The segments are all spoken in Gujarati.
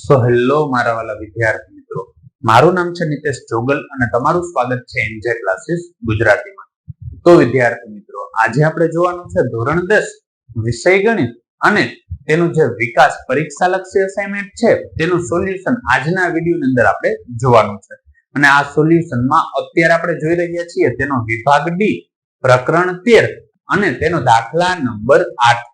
સો હેલો મારા વાલા વિદ્યાર્થી મિત્રો. મારું નામ છે નિતેશ જોગલ અને તમારું સ્વાગત છે એનજે ક્લાસીસ ગુજરાતીમાં. તો વિદ્યાર્થી મિત્રો, આજે આપણે જોવાનું છે ધોરણ દસ, વિષય ગણિત અને તેનું જે વિકાસ પરીક્ષા લક્ષી અસાઇનમેન્ટ છે, તેનું સોલ્યુશન આજના વિડીયોની અંદર આપણે જોવાનું છે. અને આ સોલ્યુશનમાં અત્યારે આપણે જોઈ રહ્યા છીએ તેનો વિભાગ ડી પ્રકરણ તેર અને તેનો દાખલા નંબર આઠ.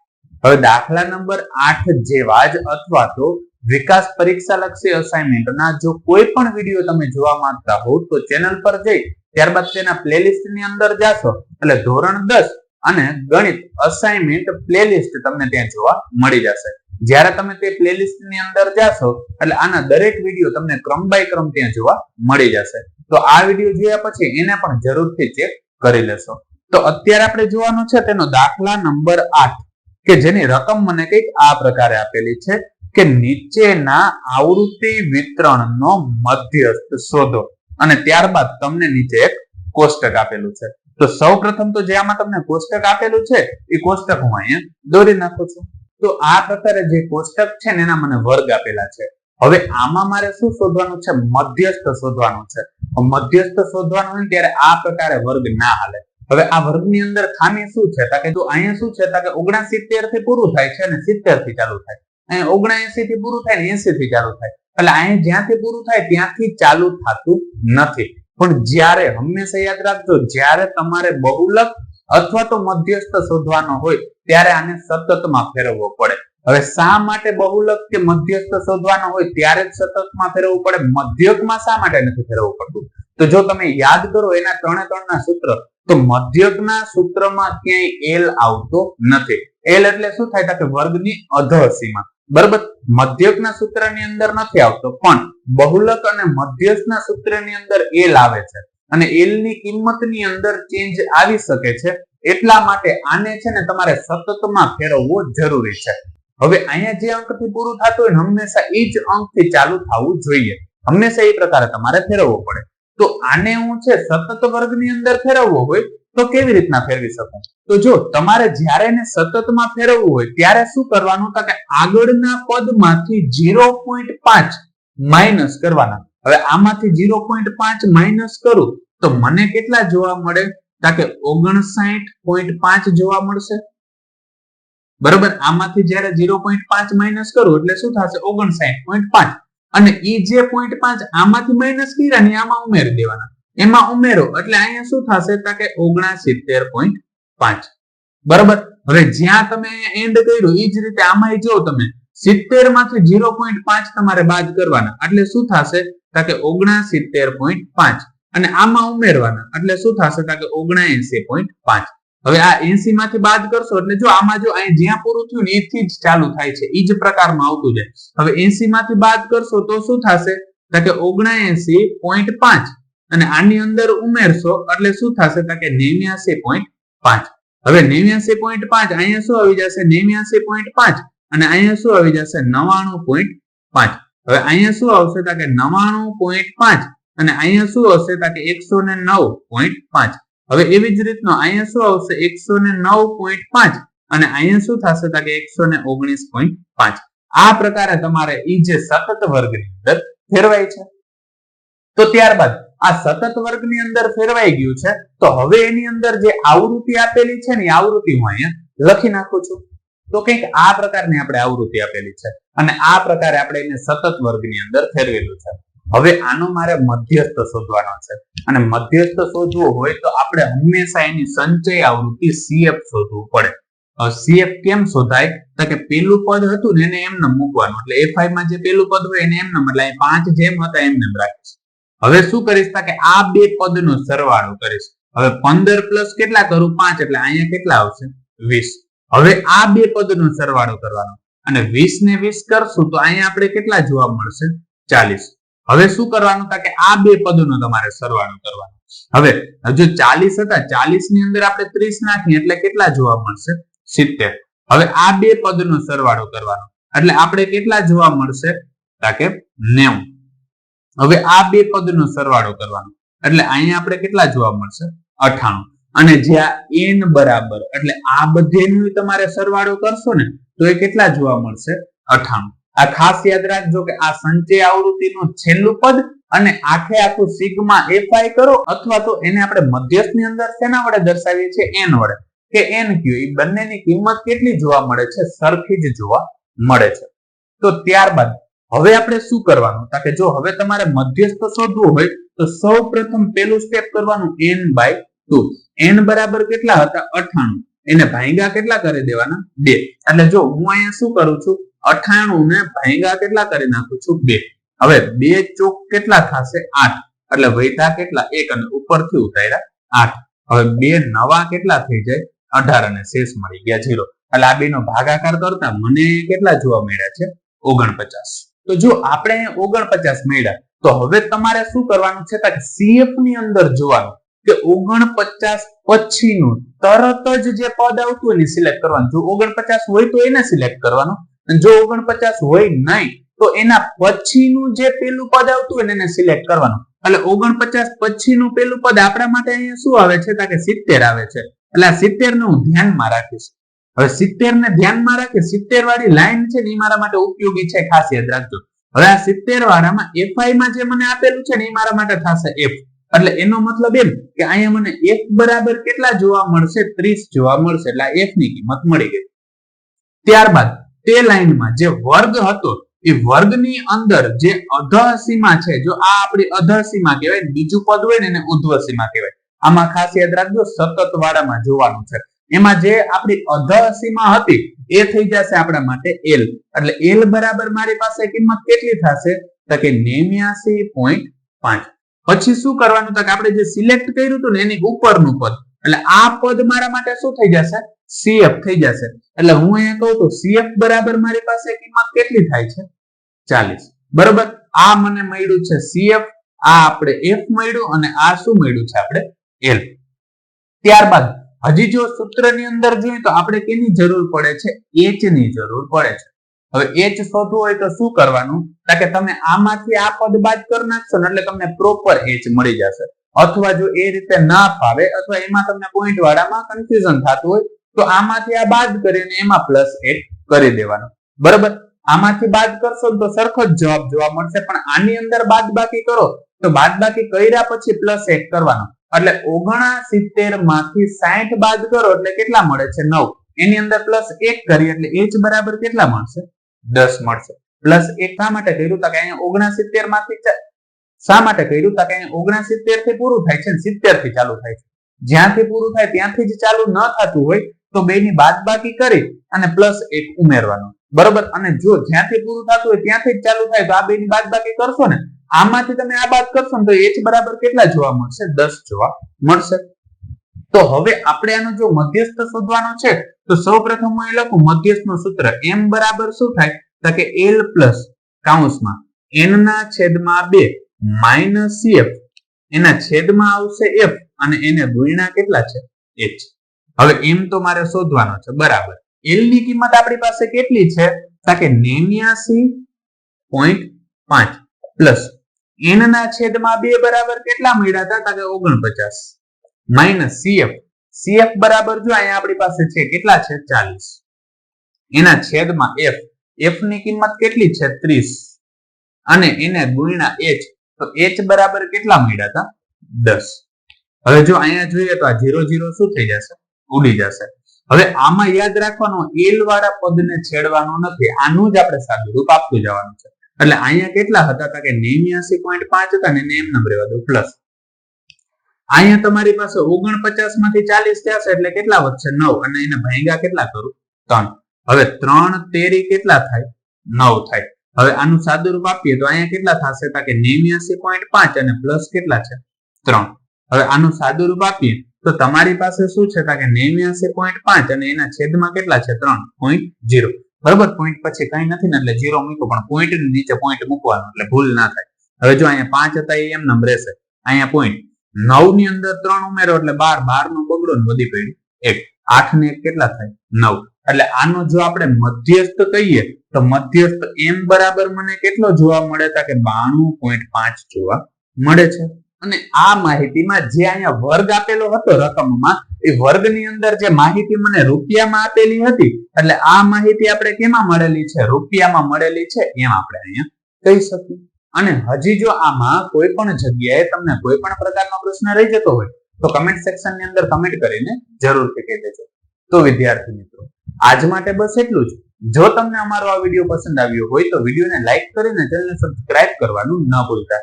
હવે દાખલા નંબર આઠ જેવા જ અથવા તો વિકાસ પરીક્ષા લક્ષી અસાઇનમેન્ટના જો કોઈ પણ વીડિયો તમે જોવા માંગતા હો તો ચેનલ પર જઈ, ત્યારબાદ તેના પ્લેલિસ્ટની અંદર જાશો. એટલે ધોરણ દસ અને ગણિત અસાઇનમેન્ટ પ્લેલિસ્ટ તમને ત્યાં જોવા મળી જશે. જ્યારે તમે તે પ્લેલિસ્ટની અંદર જાશો, એટલે આના દરેક વીડિયો તમને ક્રમ બાય ક્રમ ત્યાં જોવા મળી જશે. તો આ વીડિયો જોયા પછી એને પણ જરૂરથી ચેક કરી લેશો. તો અત્યારે આપણે જોવાનું છે તેનો દાખલા નંબર આઠ, કે જેની રકમ મને કંઈક આ પ્રકારે આપેલી છે. કે નીચેના આવૃત્તિ વિતરણનો મધ્યસ્થ શોધો. અને ત્યારબાદ તમને નીચે એક કોષ્ટક આપેલું છે. તો સૌ પ્રથમ તો જે આમાં તમને કોષ્ટક આપેલું છે, એ કોષ્ટક હું અહીંયા દોરી નાખું છું. તો આ પ્રકારે જે કોષ્ટક છે ને એના મને વર્ગ આપેલા છે. હવે આમાં મારે શું શોધવાનું છે? મધ્યસ્થ શોધવાનું છે. મધ્યસ્થ શોધવાનું હોય ત્યારે આ પ્રકારે વર્ગ ના હાલે. હવે આ વર્ગની અંદર ખામી શું છે? તાકે તો અહીંયા શું છે? તાકે ઓગણસિત્તેરથી પૂરું થાય છે અને સિત્તેરથી ચાલુ થાય. ઓગણએસી થી પૂરું થાય એસી થી ચાલુ થાય. એટલે અહીંયા જ્યાંથી પૂરું થાય ત્યાંથી ચાલુ થતું નથી. પણ જ્યારે હંમેશા યાદ રાખજો, જ્યારે તમારે બહુલક અથવા તો મધ્યસ્થ શોધવાનો હોય, ત્યારે આને સતતમાં ફેરવવો પડે. હવે શા માટે બહુલક કે મધ્યસ્થ શોધવાનો હોય, ત્યારે જ સતતમાં ફેરવવું પડે. મધ્યકમાં શા માટે નથી ફેરવવું પડતું? તો જો તમે યાદ કરો એના ત્રણે ત્રણના સૂત્ર, તો મધ્યકના સૂત્રમાં ક્યાંય એલ આવતો નથી. એલ એટલે શું થાય? કે વર્ગની અધ સીમા બરાબર? મધ્યકના સૂત્રની અંદર નથી આવતો, પણ બહુલક અને મધ્યસ્થના સૂત્રની અંદર એલ આવે છે અને એલની કિંમતની અંદર ચેન્જ આવી શકે છે, એટલા માટે આને છે ને તમારે સતતમાં ફેરવવો જરૂરી છે. હવે અહીંયા જે અંકથી પૂરું થતું હોય હંમેશા એ જ અંકથી ચાલુ થવું જોઈએ. હંમેશા એ પ્રકારે તમારે ફેરવવો પડે. તો આને હું છે, સતત વર્ગની અંદર ફેરવવો હોય તો કેવી રીતના ફેરવી શકું? તો જો તમારે જ્યારે એને સતતમાં ફેરવવું હોય, ત્યારે શું કરવાનું? કે આગળના પદમાંથી ઝીરો પોઈન્ટ કરવાના. હવે આમાંથી ઝીરો પોઈન્ટ કરું, તો મને કેટલા જોવા મળે? કે ઓગણસાઠ પોઈન્ટ પાંચ જોવા મળશે. બરોબર? આમાંથી જ્યારે ઝીરો પોઈન્ટ પાંચ માઇનસ કરું, એટલે શું થશે? ઓગણસાઠ પોઈન્ટ પાંચ. અને ઈ જે પોઈન્ટ પાંચ આમાંથી માઇનસ કર્યા ને આમાં ઉમેરી દેવાના. એમાં ઉમેરો, એટલે અહીંયા શું થશે? કે ઓગણસિત્તેર પોઈન્ટ પાંચ. બરોબર? હવે જ્યાં તમે એન્ડ કર્યું એ જ રીતે આમાં જો તમે, સિત્તેરમાંથી ઝીરો પોઈન્ટ પાંચ તમારે બાદ કરવાના. એટલે શું થશે? કે ઓગણસિત્તેર પોઈન્ટ પાંચ. અને આમાં ઉમેરવાના. એટલે શું થશે? કે ઓગણએસી પોઈન્ટ પાંચ. હવે આ એસી માંથી બાદ કરશો, એટલે જો આમાં જો અહીં જ્યાં પૂરું થયું ને એથી જ ચાલુ થાય છે. એ જ પ્રકારમાં આવતું જાય. હવે એસી માંથી બાદ કરશો તો શું થશે? કે ઓગણએસી પોઈન્ટ પાંચ. અને આની અંદર ઉમેરશો એટલે શું થશે? કે નેવ્યાસી પોઈન્ટ પાંચ. હવે નેવ્યાસી પોઈન્ટ પાંચ અહીંયા શું આવી જશે? નેવ્યાસી પોઈન્ટ પાંચ. અને અહીંયા શું આવી જશે? નવાણું પોઈન્ટ પાંચ. હવે અહીંયા શું આવશે? કે નવાણું પોઈન્ટ પાંચ. અને અહીંયા શું આવશે કે એકસો ને નવ પોઈન્ટ પાંચ. હવે એવી જ રીતનો અહીંયા શું આવશે? એકસો ને નવ પોઈન્ટ પાંચ. અને અહીંયા શું થશે? કે એકસો ને ઓગણીસ પોઈન્ટ પાંચ. આ પ્રકારે તમારે ઈ જે સતત વર્ગની અંદર ફેરવાય છે. તો ત્યારબાદ આ સતત વર્ગની અંદર ફેરવાઈ ગયું છે. તો હવે એની અંદર જે આવૃત્તિ આપેલી છે ને આવૃત્તિ હું અહીંયા લખી નાખું છું. તો કંઈક આ પ્રકારની આપણે આવૃત્તિ આપેલી છે અને આ પ્રકારે આપણે એને સતત વર્ગની અંદર ફેરવેલું છે. હવે આનો મારે મધ્યસ્થ શોધવાનો છે. અને મધ્યસ્થ શોધવો હોય તો આપણે હંમેશા એની સંચય આવૃત્તિ સીએફ શોધવું પડે. સીએફ કેમ શોધાય? તો કે પેલું પદ હતું ને એને એમને મૂકવાનું. એટલે એફઆઈ માં જે પેલું પદ હોય એને એમને એટલે પાંચ જેમ હતા એમને રાખીશ. હવે શું કરીશ કે આ બે પદનો સરવાળો કરીશ. હવે પંદર પ્લસ કેટલા કરું? પાંચ. એટલે અહીંયા કેટલા આવશે? વીસ. હવે આ બે પદનો સરવાળો કરવાનો. અને વીસ ને વીસ કરશું તો અહીંયા આપણે કેટલા જોવા મળશે? ચાલીસ. હવે શું કરવાનું? કે આ બે પદનો તમારે સરવાળો કરવાનો. હવે જો ચાલીસ હતા. ચાલીસની અંદર આપણે ત્રીસ નાખીએ એટલે કેટલા જોવા મળશે? સિત્તેર. હવે આ બે પદનો સરવાળો કરવાનો. એટલે આપણે કેટલા જોવા મળશે? કે નેવું. હવે આ બે પદનો સરવાળો કરવાનો. એટલે અહીંયા આપણે કેટલા જોવા મળશે? અઠાણું. અને જ્યાં એન બરાબર, એટલે આ બધેનું તમારે સરવાળો કરશો ને, તો એ કેટલા જોવા મળશે? અઠાણું. આ ખાસ યાદ રાખજો કે આ સંચય આવૃત્તિનું છેલ્લું પદ અને આખે આખું સિગ્મા એફઆઈ કરો, અથવા તો એને આપણે મધ્યસ્થની અંદર શેના વડે દર્શાવીએ છીએ? એન વડે. કે એન ક્યુ એ બંનેની કિંમત કેટલી જોવા મળે છે? સરખી જ જોવા મળે છે. તો ત્યારબાદ હવે આપણે શું કરવાનું? કે જો હવે તમારે મધ્યસ્થ શોધવું હોય, તો સૌ પ્રથમ પેલું સ્ટેપ કરવાનું એન બાય ટુ એન બરાબર કેટલા હતા? અઠાણું એને ભાંગા કેટલા કરી દેવાના? બે. એટલે જો હું અહીંયા શું કરું છું? અઠાણું ને ભાંગા કેટલા કરી નાખું છું? બે. હવે બે ચોક કેટલા થશે? આઠ. એટલે વૈધા કેટલા? એક અને ઉપરથી ઉતાર્યા આઠ. હવે બે નવા કેટલા થઈ જાય? અઢાર અને શેષ મળી ગયા જીરો એટલે આ બે નો ભાગાકાર કરતા મને કેટલા જોવા મળ્યા છે? ઓગણપચાસ. તો જો આપણે ઓગણપચાસ મળ્યા, તો હવે તમારે શું કરવાનું છે સીએફની અંદર જોવાનું કે ઓગણપચાસ પછીનું તરત જ જે પદ આવતું હોય ને સિલેક્ટ કરવાનું. જો ઓગણપચાસ હોય તો એને સિલેક્ટ કરવાનું. અને જો ઓગણપચાસ હોય નહીં, તો એના પછીનું જે પેલું પદ આવતું હોય એને સિલેક્ટ કરવાનું. એટલે ઓગણપચાસ પછીનું પેલું પદ આપણા માટે અહીંયા શું આવે છે? કે સિત્તેર આવે છે. એટલે આ સિત્તેરનું હું ધ્યાનમાં રાખીશ. હવે સિત્તેર ને ધ્યાનમાં રાખે સિત્તેર વાળી લાઈન છે ને એ મારા માટે ઉપયોગી છે ખાસ યાદ રાખજો. હવે આ સિત્તેર વાળામાં એફઆઈ માં જે મને આપેલું છે ને એ મારા માટે થશે એફ એટલે એનો મતલબ એમ કે અહીંયા મને એફ બરાબર કેટલા જોવા મળશે? ત્રીસ જોવા મળશે, એટલે એફની કિંમત મળી ગઈ. ત્યારબાદ, તે લાઈનમાં જે વર્ગ હતો, એ વર્ગની અંદર જે અધ સીમા છે, જો આ આપણી અધ સીમા કહેવાય બીજું પદ હોય ને એને ઉધ્વ સીમા કહેવાય. આમાં ખાસ યાદ રાખજો, સતત વાળામાં જોવાનું છે. એમાં જે આપણી અધ સીમા હતી, એ થઈ જશે આપણા માટે એલ એટલે એલ બરાબર મારી પાસે કિંમત કેટલી થશે? તો કે નેમ્યાસી પોઈન્ટ પાંચ. પછી શું કરવાનું? કે આપણે જે સિલેક્ટ કર્યું હતું ને, એની ઉપરનું પદ. એટલે આ પદ મારા માટે શું થઈ જશે? સીએફ થઈ જશે. એટલે હું અહીંયા કહું તો સીએફ બરાબર મારી પાસે કિંમત કેટલી થાય છે? ચાલીસ. બરોબર? આ મને મળ્યું છે સીએફ આ આપણે એફ મળ્યું અને આ શું મળ્યું છે? આપણે એલ ત્યારબાદ હજી જો સૂત્રની અંદર જોઈએ તો આપણે કેની જરૂર પડે છે? એચની જરૂર પડે છે. હવે એચ શોધવું હોય તો શું કરવાનું? કે તમે આમાંથી આ પદ બાદ કરી નાખશો એટલે તમને પ્રોપર એચ મળી જશે. અથવા જો એ રીતે ના ફાવે, અથવા એમાં તમને પોઈન્ટ વાળામાં કન્ફ્યુઝન થતું હોય, તો આમાંથી આ બાદ કરીને એમાં પ્લસ એચ કરી દેવાનું. બરોબર? આમાંથી બાદ કરશો તો સરખો જ જવાબ જોવા મળશે. પણ આની અંદર બાદ બાકી કરો. તો બાદ બાકી કર્યા પછી પ્લસ એક કરવાનો. એટલે ઓગણા સિત્તેરમાંથી સાઠ બાદ કરો એટલે કેટલા મળે છે નવ? એની અંદર પ્લસ એક કરી એટલે એચ બરાબર કેટલા મળશે? દસ મળશે. પ્લસ એક શા માટે કર્યું? તો કે અહીંયા ઓગણસિત્તેરમાંથી શા માટે કર્યું? તો કે અહીંયા ઓગણસિત્તેરથી પૂરું થાય છે સિત્તેરથી ચાલુ થાય છે. જ્યાંથી પૂરું થાય ત્યાંથી જ ચાલુ ન થતું હોય તો બે ની બાદ બાકી કરી અને પ્લસ એક ઉમેરવાનું. બરોબર? અને જો જ્યાંથી પૂરું થતું હોય ત્યાંથી જ ચાલુ થાય. તો આ બે ની બાદ બાકી કરશો ને? આમાંથી તમે આ બાદ કરશો ને તો એચ બરાબર કેટલા જોવા મળશે? દસ જોવા મળશે. તો હવે આપણે આનો જો મધ્યસ્થ શોધવાનો છે, તો સૌ પ્રથમ હું એ લખું મધ્યસ્થનું સૂત્ર એમ બરાબર શું થાય? તો કે એલ પ્લસ કાઉન્સમાં એન ના છેદમાં બે, માઇનસ સીએફ એના છેદમાં આવશે એફ અને એને ગુણ્યા કેટલા છે? એચ હવે એમ તો મારે શોધવાનો છે, બરાબર. એલની કિંમત આપણી પાસે કેટલી છે? કે નેવ્યાસી પોઈન્ટ પાંચ પ્લસ એન ના છેદમાં બે બરાબર કેટલા મળ્યા હતા? કે ઓગણપચાસ. માઇનસ સીએફ સીએફ બરાબર જો અહીંયા આપણી પાસે છે, કેટલા છે? ચાલીસ. એના છેદમાં એફ એફની કિંમત કેટલી છે? ત્રીસ. અને એને ગુણ્યા એચ તો એચ બરાબર કેટલા મળ્યા હતા? દસ. હવે જો અહીંયા જોઈએ તો આ જીરો જીરો શું થઈ જશે? ઉડી જશે. હવે આમાં યાદ રાખવાનું એલ વાળા પદને છેડવાનું નથી. આનું જ આપણે સાદું રૂપ આપતું જવાનું છે. એટલે અહીંયા કેટલા હતા? કે નેવ્યાસી પોઈન્ટ પાંચ હતા ને એમ નંબર રહેવા દો પ્લસ અહીંયા તમારી પાસે ઓગણપચાસમાંથી ચાલીસ થયા એટલે કેટલા વધશે? નવ. અને એને ભાંગા કેટલા કરું? ત્રણ. હવે ત્રણ તેરી કેટલા થાય? નવ થાય. હવે આનું સાદું રૂપ આપીએ તો અહીંયા કેટલા થશે? કે નેવ્યાસી પોઈન્ટ પાંચ અને પ્લસ કેટલા છે? ત્રણ. હવે આનું સાદું રૂપ આપીએ તો તમારી પાસે શું છે? કે નેવ્યાસી પોઈન્ટ પાંચ અને એના છેદમાં કેટલા છે? ત્રણ. પોઈન્ટ જીરો બરોબર? પોઈન્ટ પછી કઈ નથી ને એટલે જીરો મૂકો, પણ પોઈન્ટ નીચે પોઈન્ટ મૂકવાનો, એટલે ભૂલ ના થાય. હવે જો અહીંયા પાંચ હતા એ એમ રહેશે. અહીંયા પોઈન્ટ નવની અંદર ત્રણ ઉમેરો એટલે બાર બાર નો બગડો ને વધી પડ્યું. એક. આઠ ને એક કેટલા થાય? નવ. એટલે આનો જો આપણે મધ્યસ્થ કહીએ, તો મધ્યસ્થ એમ બરાબર મને કેટલો જોવા મળે? તા કે બાણું પોઈન્ટ પાંચ જોવા મળે છે. અને આ માહિતીમાં જે અહીંયા વર્ગ આપેલો હતો રકમમાં એ વર્ગની અંદર જે માહિતી મને રૂપિયામાં આપેલી હતી, એટલે આ માહિતી આપણે કેમાં મળેલી છે? રૂપિયામાં મળેલી છે એમ આપણે અહીંયા કહી શકીએ. અને હજી જો આમાં કોઈ પણ જગ્યાએ તમને કોઈ પણ પ્રકારનો પ્રશ્ન રહી જતો હોય, તો કમેન્ટ સેક્શનની અંદર કમેન્ટ કરીને જરૂરથી કહી દેજો. તો વિદ્યાર્થી મિત્રો, આજ માટે બસ એટલું જ. જો તમને અમારો આ વીડિયો પસંદ આવ્યો હોય તો વિડીયોને લાઇક કરીને ચેનલને સબસ્ક્રાઇબ કરવાનું ન ભૂલતા.